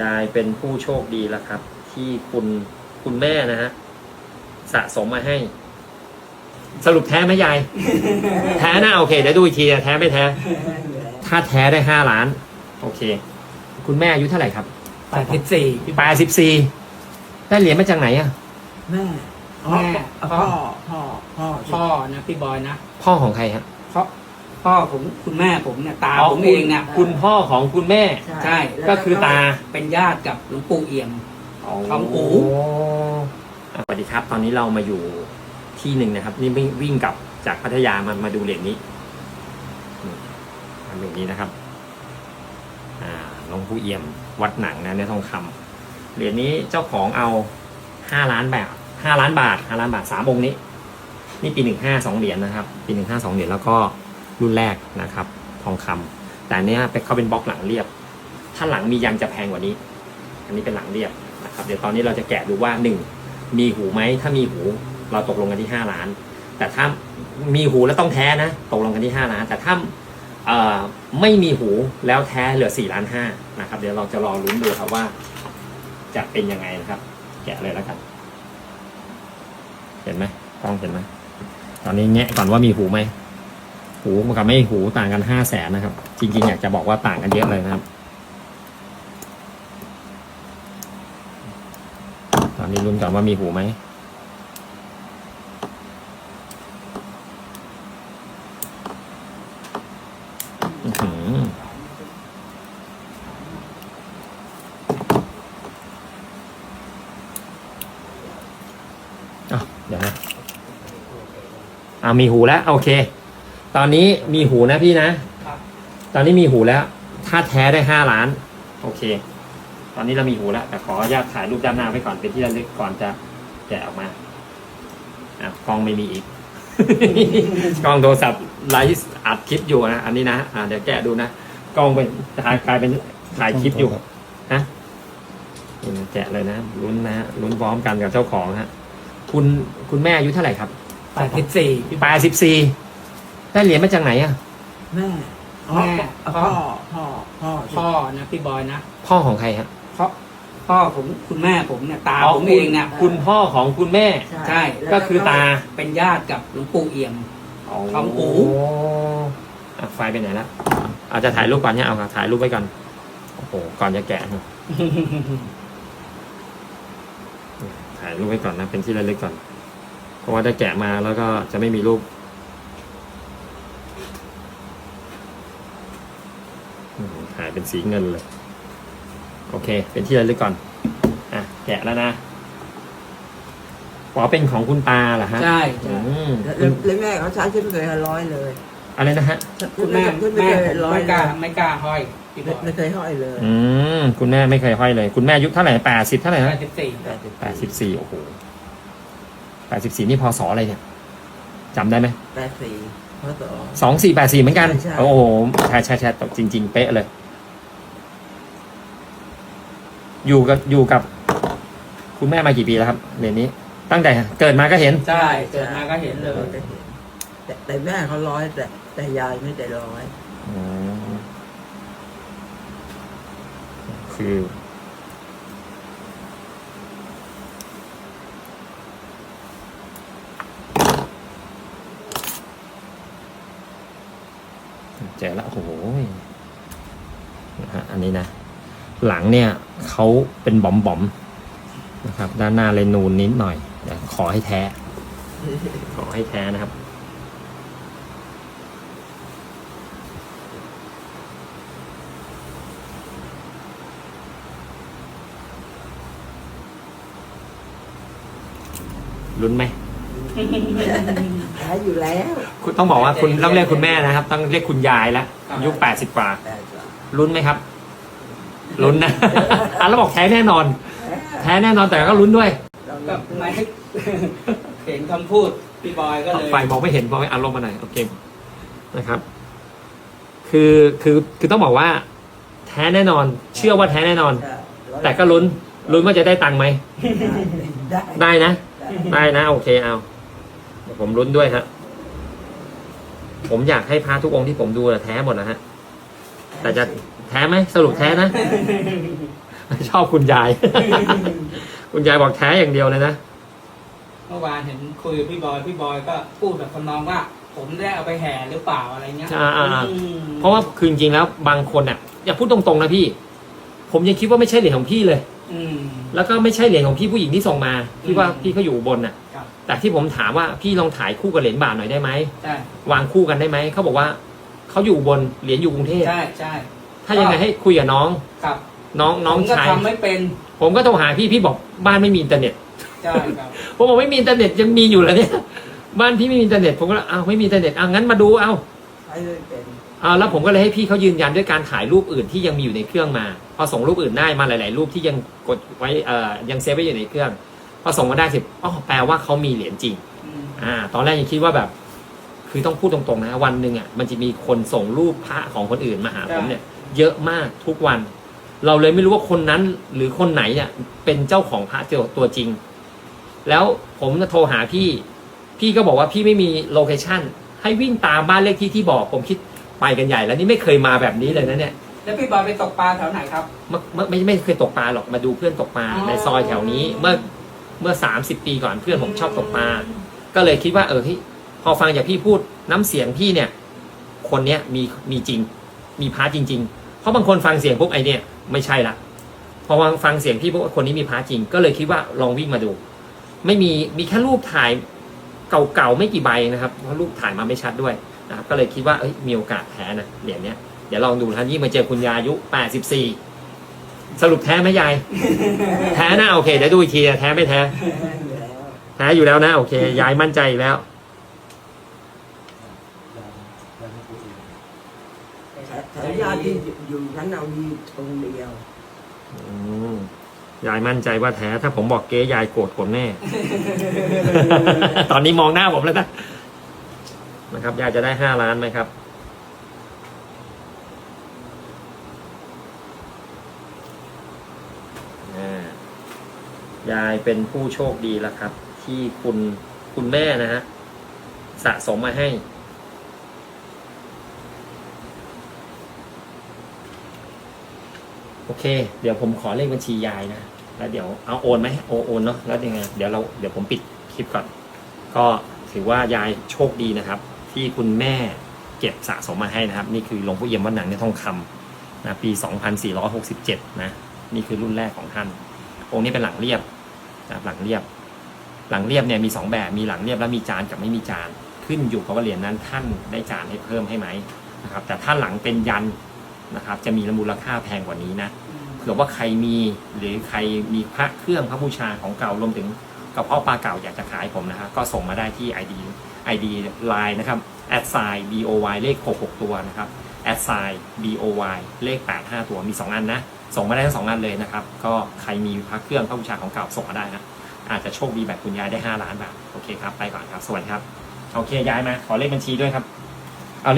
ยายเป็นผู้โชคดีแล้วครับ ที่คุณคุณแม่นะฮะสะสมมาให้ สรุปแท้ไหมยาย แท้นะโอเคเดี๋ยวดูอีกทีนะแท้ไม่แท้ ถ้าแท้ได้ห้าล้าน โอเค คุณแม่อายุเท่าไหร่ครับแปดสิบสี่แปดสิบสี่ได้เหรียญมาจากไหนอะ แม่แม่พ่อพ่อพ่อพ่อนะพี่บอยนะ พ่อของใครฮะ พ่อ พ่อผมคุณแม่ผมเนี่ยตาผมเองเนี่ยคุณพ่อของคุณแม่ ใช่ก็คือตาเป็นญาติกับหลวงปู่เอี่ยม ทองอูอะสวัสดีครับ ตอนนี้เรามาอยู่ที่หนึ่งนะครับ นี่วิ่งวิ่งกลับจากพัทยามามาดูเหรียญนี้นี่ทำเหรียญนี้นะครับ อ่าหลวงปู่เอี่ยม วัดหนังนะเนื้อทองคำเหรียญนี้เจ้าของเอาห้าล้านบาทห้าล้านบาทห้าล้านบาทสามองค์นี้ นี่ปีหนึ่งห้าสองเหรียญนะครับ ปีหนึ่งห้าสองเหรียญแล้วก็ รุ่นแรกนะครับ ทองคำแต่เนี้ยเป็นเขาเป็นบล็อกหลังเรียบ ถ้าหลังมียังจะแพงกว่านี้ อันนี้เป็นหลังเรียบนะครับ เดี๋ยวตอนนี้เราจะแกะดูว่าหนึ่งมีหูไหม ถ้ามีหูเราตกลงกันที่ห้าล้าน แต่ถ้ามีหูแล้วต้องแท้นะ ตกลงกันที่ห้าล้าน แต่ถ้าไม่มีหูแล้วแท้เหลือสี่ล้านห้านะครับ เดี๋ยวเราจะรอลุ้นดูครับว่า จะเป็นยังไงนะครับ แกะเลยแล้วกัน เห็นไหมกล้องเห็นไหมตอนนี้แงะก่อนว่ามีหูไหม หูกับไม่หูต่างกันห้าแสนนะครับ จริงๆ อยากจะบอกว่าต่างกันเยอะเลยนะครับ ตอนนี้ลุ้นก่อนว่ามีหูไหมอะเดี๋ยวนะอ่ามีหูแล้ว โอเค ตอนนี้มีหูนะพี่นะครับตอนนี้มีหูแล้ว ถ้าแท้ได้ห้าล้าน โอเค ตอนนี้เรามีหูแล้ว แต่ขออนุญาตถ่ายรูปด้านหน้าไว้ก่อนเป็นที่ระลึกก่อนจะแกะออกมาอะกล้องไม่มีอีก กล้องโทรศัพท์ไลฟ์อัดคลิปอยู่นะ อันนี้นะ อ่าเดี๋ยวแกะดูนะ กล้องเป็นถ่ายกลายเป็นถ่ายคลิปอยู่ฮะนี่นะแกะเลยนะลุ้นนะฮะลุ้นพร้อมกันกับเจ้าของฮะ คุณคุณแม่อายุเท่าไหร่ครับแปดสิบสี่แปดสิบสี่ ได้เหรียญมาจากไหนอะ แม่แม่ พ่อพ่อพ่อพ่อนะพี่บอยนะพ่อของใครฮะพ่อพ่อผมคุณแม่ผมเนี่ยตาผมเองเนี่ย คุณพ่อของคุณแม่ ใช่ก็คือตาเป็นญาติกับหลวงปู่เอี่ยมทองอูอะไฟล์ไปไหนละอาจจะถ่ายรูปก่อนเนี่ยเอาค่ะถ่ายรูปไว้ก่อนโอ้โหก่อนจะแกะนะถ่ายรูปไว้ก่อนนะเป็นที่ระลึกก่อน เพราะว่าถ้าแกะมาแล้วก็จะไม่มีรูป อืมถ่ายเป็นสีเงินเลย โอเค เป็นที่ระลึกก่อน อะ แกะแล้วนะอ๋อเป็นของคุณตาเหรอฮะใช่อืใช่มแล้วคุณแล้วแม่เขาใช้ฉันไม่เคยให้ร้อยเลยอะไรนะฮะ คุณแม่ฉันไม่แม่เคผยมร้อยไม่กล้าเลยไม่กล้าห้อยพี่บอยไม่เคยห้อยเลยอืมคุณแม่ไม่เคยห้อยเลย คุณแม่อายุเท่าไหร่แปดสิบเท่าไหร่แปนะดสิบสี่แปดสิบสี่โอ้โหแปดสิบสี่นี่พศอะไรเนี่ยจำได้ไหมแปดสี่พศ สองสี่แปดสี่เหมือนกัน ใช่ โอ้โหใช่ใช่ใช่ตกจริง ๆ เป๊ะเลย อยู่กับอยู่กับ คุณแม่มากี่ปีแล้วครับเรียนนี้ ตั้งแต่เกิดมาก็เห็น ใช่เกิดมาก็เห็นเลย แต่แต่แต่แม่เขาร้อยแต่แต่ยายไม่ได้ร้อย อืมคือ เจอแล้วโอ้โหนะฮะอันนี้นะ หลังเนี่ยเขาเป็นบอมบอมๆนะครับ ด้านหน้าเลยนูนนิดหน่อยแต่ขอให้แท้ ขอให้แท้นะครับลุ้นไหมขายอยู่แล้ว คุณต้องบอกว่าคุณต้องเรียกคุณแม่นะครับ ต้องเรียกคุณยายแล้วอายุแปดสิบกว่าแต่ก็ลุ้นไหมครับลุ้นนะ อะแล้วบอกแท้แน่นอน แท้แน่นอนแต่ก็ลุ้นด้วยเราก็ไม่เห็นคำพูดพี่บอยก็เลยไฟมองไม่เห็นมองไม่อารมณ์มาหน่อยโอเคนะครับ คือคือคือต้องบอกว่า แท้แน่นอน เชื่อว่าแท้แน่นอน แต่ก็ลุ้นลุ้นว่าจะได้ตังค์ไหมได้ได้นะ ได้ได้นะโอเคเอาเดี๋ยวผมลุ้นด้วยฮะ ผมอยากให้พระทุกองค์ที่ผมดูน่ะแท้หมดนะฮะ แต่จะแท้ไหมสรุปแท้นะ ชอบคุณยาย คุณยายบอกแท้อย่างเดียวเลยนะ เมื่อวานเห็นคุยกับพี่บอยพี่บอยก็พูดแบบทำนองว่า ผมได้เอาไปแห่หรือเปล่าอะไรเงี้ยอ่าอ่าอ่า อืมเพราะว่าคือจริงๆแล้วบางคนอะ อย่าพูดตรงๆนะพี่ ผมยังคิดว่าไม่ใช่เหรียญของพี่เลย อืม แล้วก็ไม่ใช่เหรียญของพี่ผู้หญิงที่ส่งมาที่ว่าอืม พี่เขาอยู่อุบนน่ะครับ แต่ที่ผมถามว่าพี่ลองถ่ายคู่กับเหรียญบาทหน่อยได้ไหมใช่วางคู่กันได้ไหมเขาบอกว่าเขาอยู่อุบนเหรียญอยู่กรุงเทพใช่ใช่ถ้ายังไงให้คุยกับน้องครับน้องน้องผมก็ชายทำไม่เป็น ผมก็โทรหาพี่พี่บอกบ้านไม่มีอินเทอร์เน็ตใช่ครับผมบอกไม่มีอินเทอร์เน็ตยังมีอยู่แล้วเนี่ยบ้านพี่ไม่มีอินเทอร์เน็ตผมก็อ้าวไม่มีอินเทอร์เน็ตอะงั้นมาดูเอาใช้เลยเป็นอ่าแล้วผมก็เลยให้พี่เขายืนยันด้วยการถ่ายรูปอื่นที่ยังมีอยู่ในเครื่องมา พอส่งรูปอื่นได้มาหลาย ๆ รูปที่ยังกดไว้เอ่อยังเซฟไว้อยู่ในเครื่อง พอส่งมาได้สิอ๋อแปลว่าเขามีเหรียญจริงอืมอ่า ตอนแรกยังคิดว่าแบบ คือต้องพูดตรงๆนะวันหนึ่งอะมันจะมีคนส่งรูปพระของคนอื่นมาหาผมเนี่ย เยอะมากทุกวัน เราเลยไม่รู้ว่าคนนั้นหรือคนไหนเนี่ยเป็นเจ้าของพระเจ้าตัวจริง แล้วผมจะโทรหาพี่ พี่ก็บอกว่าพี่ไม่มีโลเคชั่นให้วิ่งตามบ้านเลขที่ที่บอกผมคิดไปกันใหญ่แล้วนี่ไม่เคยมาแบบนี้เลยนะเนี่ยแล้วพี่บอยไปตกปลาแถวไหนครับไม่ไม่ไม่ไม่เคยตกปลาหรอกมาดูเพื่อนตกปลาอ๋อในซอยแถวนี้ เมื่อ เมื่อสามสิบปีก่อนเพื่อนผมชอบตกปลาก็เลยคิดว่าเออเฮ้ยพอฟังจากพี่พูดน้ำเสียงพี่เนี่ย คนเนี้ยมีมีจริง มีพาร์ทจริง ๆ เพราะบางคนฟังเสียงปุ๊บไอเนี่ยไม่ใช่ละพอฟังเสียงพี่ปุ๊บคนนี้มีพาร์ทจริง ก็เลยคิดว่าลองวิ่งมาดู ไม่มีมีแค่รูปถ่ายเก่าๆไม่กี่ใบนะครับเพราะรูปถ่ายมาไม่ชัดด้วยนะครับก็เลยคิดว่าเอ้ยมีโอกาสแท้นะเหรียญเนี้ยเดี๋ยวลองดูนะยิ่มาเจอคุณยาอายุ 84 สรุปแท้ไหมยาย แท้นะโอเคเดี๋ยวดูอีกทีนะแท้ไม่แท้แท้อยู่แล้วแท้อยู่แล้วนะโอเคยายมั่นใจอีกแล้วแต่ญาติที่อยู่นั้นเอามีตรงเดียวอืมยายมั่นใจว่าแท้ ถ้าผมบอกเก๊ยายโกรธผมแน่ ตอนนี้มองหน้าผมแล้วนะนะครับยายจะได้ห้าล้านไหมครับ ยายเป็นผู้โชคดีแล้วครับ ที่คุณคุณแม่นะฮะสะสมมาให้ โอเค เดี๋ยวผมขอเลขบัญชียายนะ แล้วเดี๋ยวเอาโอนไหมโอโอนเนาะแล้วยังไงเดี๋ยวเราเดี๋ยวผมปิดคลิปก่อน ก็ถือว่ายายโชคดีนะครับ ที่คุณแม่เก็บสะสมมาให้นะครับ นี่คือหลวงพ่อเอี่ยมวัดหนังในทองคำนะปี 2467 นะ นี่คือรุ่นแรกของท่าน องค์นี้เป็นหลังเรียบนะครับหลังเรียบ หลังเรียบเนี่ยมีสองแบบมีหลังเรียบและมีจานกับไม่มีจาน ขึ้นอยู่กับว่าเหรียญนั้นท่านได้จานให้เพิ่มให้ไหมนะครับ แต่ถ้าหลังเป็นยันนะครับ จะมีมูลค่าแพงกว่านี้นะเผื่อว่าใครมีหรือใครมีพระเครื่องพระบูชาของเก่ารวมถึงกระเพาะปลาเก่าอยากจะขายผมนะครับก็ส่งมาได้ที่ ID ID Line นะครับแอดไซ BOY เลข 66 ตัวนะครับ แอดไซ BOY เลข 85 ตัวมี 2 อันนะ ส่งมาได้ทั้งสองอันเลยนะครับ ก็ใครมีพระเครื่องพระบูชาของเก่าส่งมาได้นะ อาจจะโชคดีแบบคุณยายได้ 5 ล้านบาท โอเคครับ ไปก่อนครับ สวัสดีครับ โอเค ย้ายมา ขอเลขบัญชีด้วยครับ เอาเลข